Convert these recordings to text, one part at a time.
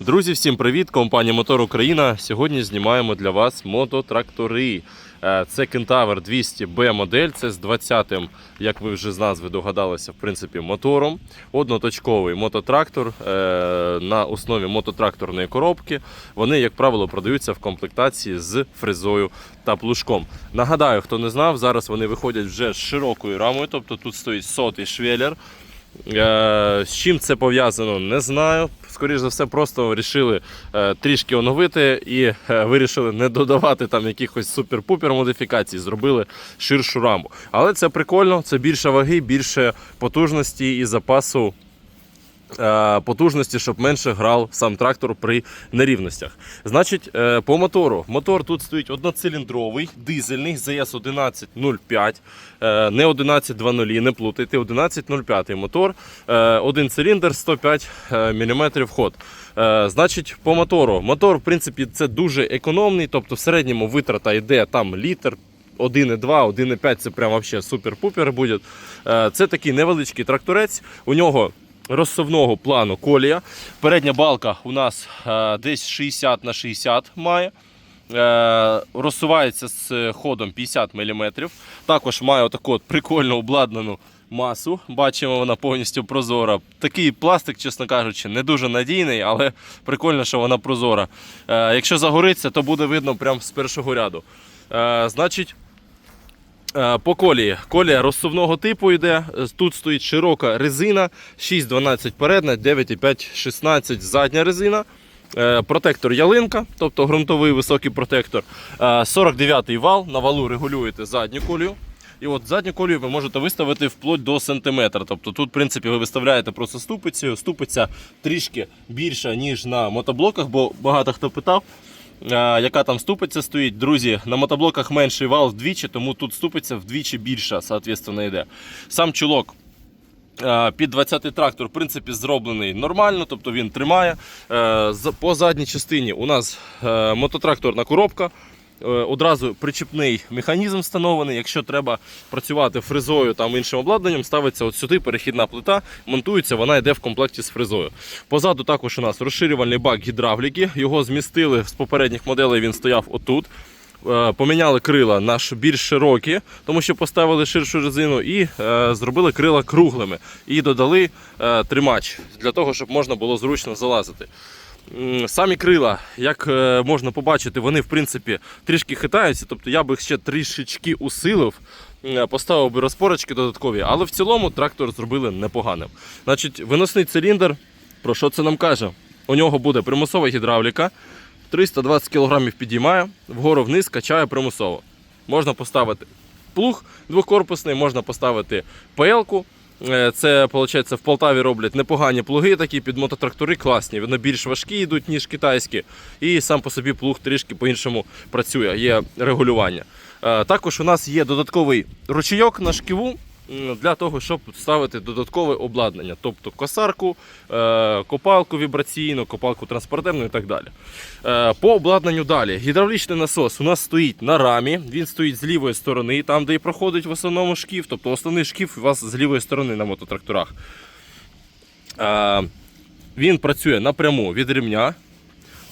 Друзі, всім привіт! Компанія Мотор Україна. Сьогодні знімаємо для вас мототрактори. Е, Це Кентавр 200B модель. Це з 20-м, як ви вже з назви догадалися, в принципі, мотором. Одноточковий мототрактор е, на основі мототракторної коробки. Вони, як правило, продаються в комплектації з фрезою та плужком. Нагадаю, хто не знав, зараз вони виходять вже з широкою рамою, тобто тут стоїть сотий швеллер. Е, З чим це пов'язано, не знаю. Скоріше за все, просто вирішили е, трішки оновити і е, вирішили не додавати там якихось супер-пупер модифікацій, зробили ширшу раму. Але це прикольно, це більше ваги, більше потужності і запасу. Е, Потужності, щоб менше грав сам трактор при нерівностях. Значить, е, по мотору. Мотор тут стоїть одноциліндровий, дизельний ЗС 1105, е, не 1120, не плутайте, 1105 мотор, один циліндр, 105 мм ход. Значить, по мотору. Мотор, в принципі, це дуже економний, тобто в середньому витрата йде там літр. 1,2, 1,5 це прям вообще супер-пупер буде. Це такий невеличкий тракторець. У нього розсувного плану колія. Передня балка у нас е, десь 60 на 60 має. Е, розсувається з ходом 50 мм. Також має отаку от прикольно обладнану масу. Бачимо, вона повністю прозора. Такий пластик, чесно кажучи, не дуже надійний, але прикольно, що вона прозора. Е, якщо загориться, то буде видно прямо з першого ряду. Значить, По колії. Колія розсувного типу йде. Е, Тут стоїть широка резина, 6,12 передня, 9,5-16 задня резина. Е, Протектор ялинка, тобто ґрунтовий високий протектор. Е, 49-й вал. На валу регулюєте задню колію. І от задню колію ви можете виставити вплоть до сантиметра. Тобто тут, в принципі, ви виставляєте просто ступицю. Ступиця трішки більша, ніж на мотоблоках, бо багато хто питав. Яка там ступиця стоїть. Друзі, на мотоблоках менший вал вдвічі, тому тут ступиця вдвічі більша, соответственно, йде. Сам чулок. Під 20-й трактор, в принципі, зроблений нормально, тобто він тримає. Е, По задній частині у нас е, мототракторна коробка. Е, Одразу причіпний механізм встановлений. Якщо треба працювати фрезою там іншим обладнанням, ставиться от сюди перехідна плита, монтується, вона йде в комплекті з фрезою. Позаду також у нас розширювальний бак гідравліки. Його змістили з попередніх моделей. Він стояв отут. Е, Поміняли крила на більш широкі, тому що поставили ширшу резину, і е, зробили крила круглими. І додали е, тримач для того, щоб можна було зручно залазити. Самі крила, як е, можна побачити, вони в принципі трішки хитаються. Тобто я би їх ще трішечки усилив, поставив би розпорочки додаткові, але в цілому трактор зробили непоганим. Значить, виносний циліндр, про що це нам каже? У нього буде примусова гідравліка, 320 кг підіймає, вгору вниз качає примусово. Можна поставити плуг двокорпусний, можна поставити ПЛ-ку. Е, Це, виходить, в Полтаві роблять непогані плуги, такі під мототрактори класні. Вони більш важкі йдуть, ніж китайські. І сам по собі плуг трішки по-іншому працює, є регулювання. Е, Також у нас є додатковий ручейок на шківу для того, щоб ставити додаткове обладнання, тобто косарку, е, копалку вібраційну, копалку транспортерну і так далі. Е, По обладнанню далі. Гідравлічний насос у нас стоїть на рамі, він стоїть з лівої сторони, там, де і проходить в основному шкіф. Тобто основний шкіф у вас з лівої сторони на мототракторах. Е, Він працює напряму від ремня.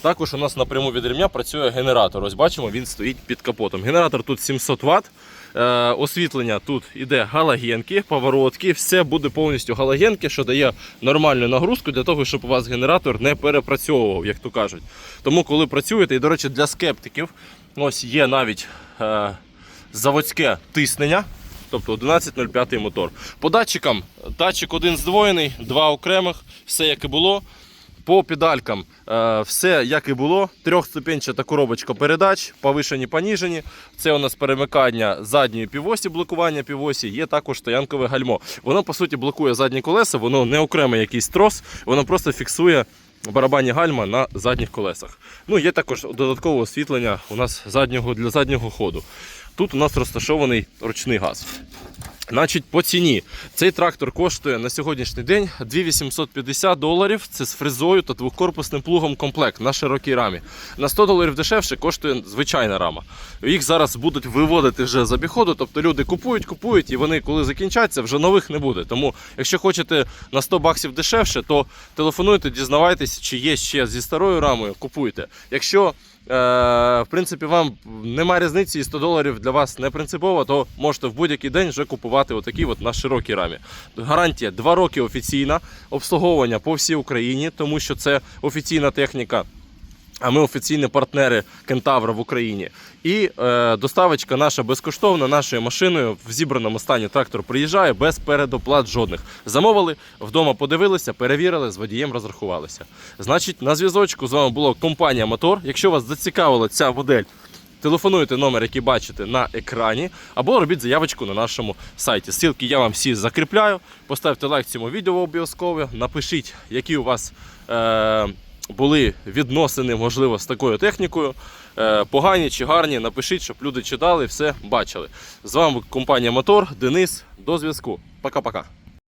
Також у нас напряму від ремня працює генератор. Ось бачимо, він стоїть під капотом. Генератор тут 700 Вт. Е, освітлення тут іде галогенки, поворотки, все буде повністю галогенки, що дає нормальну нагрузку для того, щоб у вас генератор не перепрацьовував, як то кажуть. Тому, коли працюєте, і до речі, для скептиків ось є навіть е, заводське тиснення. Тобто 11.05 мотор. По датчикам датчик один здвоєний, два окремих, все як і було. По педалькам е, все як і було. Трьохступенчата коробочка передач, повишені, поніжені. Це у нас перемикання задньої півосі, блокування півосі, є також стоянкове гальмо. Воно по суті блокує задні колеса, воно не окремий якийсь трос, воно просто фіксує барабанні гальма на задніх колесах. Ну, є також додаткове освітлення у нас заднього, для заднього ходу. Тут у нас розташований ручний газ. Значить, по ціні цей трактор коштує на сьогоднішній день 2850 доларів. Це з фрезою та двохкорпусним плугом комплект на широкій рамі. На 100 доларів дешевше коштує звичайна рама. Їх зараз будуть виводити вже з обіходу, тобто люди купують, купують, і вони, коли закінчаться, вже нових не буде. Тому, якщо хочете на 100 баксів дешевше, то телефонуйте, дізнавайтесь, чи є ще зі старою рамою, купуйте. Якщо в принципі, вам нема різниці і 100 доларів для вас не принципово, то можете в будь-який день вже купувати отакі от на широкій рамі. Гарантія 2 роки офіційна, обслуговування по всій Україні, тому що це офіційна техніка. А ми офіційні партнери Кентавра в Україні. І е, доставочка наша безкоштовна нашою машиною в зібраному стані трактор приїжджає без передоплат жодних. Замовили, вдома подивилися, перевірили, з водієм розрахувалися. Значить, на зв'язочку з вами була компанія Мотор. Якщо вас зацікавила ця модель, телефонуйте номер, який бачите на екрані, або робіть заявочку на нашому сайті. Ссылки я вам всі закріпляю. Поставте лайк цьому відео обов'язково. Напишіть, які у вас. Е, були відносини, можливо, з такою технікою. Е, Погані чи гарні, напишіть, щоб люди читали, все бачили. З вами компанія Мотор, Денис. До зв'язку. Пока-пока.